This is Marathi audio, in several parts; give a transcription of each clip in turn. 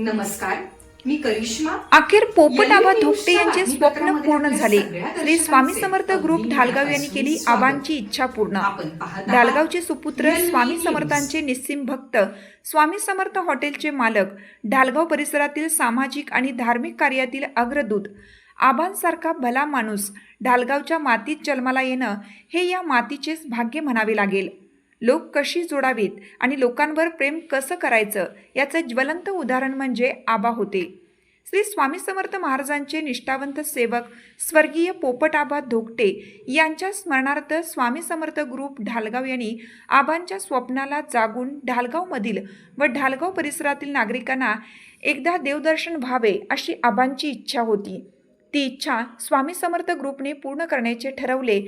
नमस्कार मी करिश्मा. अखेर पोपट आबा धोपटे यांचे स्वप्न पूर्ण झाले. श्री स्वामी समर्थ ग्रुप ढालगाव यांनी केली. आबांची इच्छा पूर्ण. ढालगावचे सुपुत्र स्वामी. समर्थांचे निस्सिम भक्त. स्वामी समर्थ हॉटेलचे मालक ढालगाव परिसरातील सामाजिक आणि धार्मिक कार्यातील अग्रदूत. आबांसारखा भला माणूस ढालगावच्या मातीत जन्माला येणं हे या मातीचेच भाग्य म्हणावे लागेल. लोक कशी जोडावीत आणि लोकांवर प्रेम कसं करायचं याचं ज्वलंत उदाहरण म्हणजे आबा होते. श्री स्वामी समर्थ महाराजांचे निष्ठावंत सेवक स्वर्गीय पोपटाबा धोकटे यांच्या स्मरणार्थ स्वामी समर्थ ग्रुप ढालगाव यांनी आबांच्या स्वप्नाला जागून ढालगावमधील व ढालगाव परिसरातील नागरिकांना एकदा देवदर्शन व्हावे अशी आबांची इच्छा होती. ती इच्छा स्वामी समर्थ ग्रुपने पूर्ण करण्याचे ठरवले.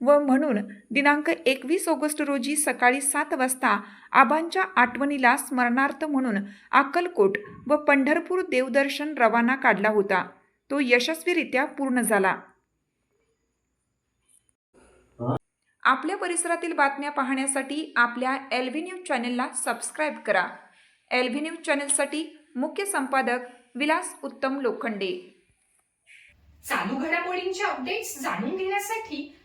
व म्हणून दिनांक एकवीस ऑगस्ट रोजी सकाळी सात वाजता आबांच्या आठवणीला स्मरणार्थ म्हणून अक्कलकोट व पंढरपूर देवदर्शन रवाना काढला होता. तो यशस्वीरित्या पूर्ण झाला. आपल्या परिसरातील बातम्या पाहण्यासाठी आपल्या एल व्ही न्यूज चॅनेलला सबस्क्राईब करा. एल व्ही न्यूज चॅनेलसाठी मुख्य संपादक विलास उत्तम लोखंडे. चालू घडामोडींचे अपडेट्स जाणून घेण्यासाठी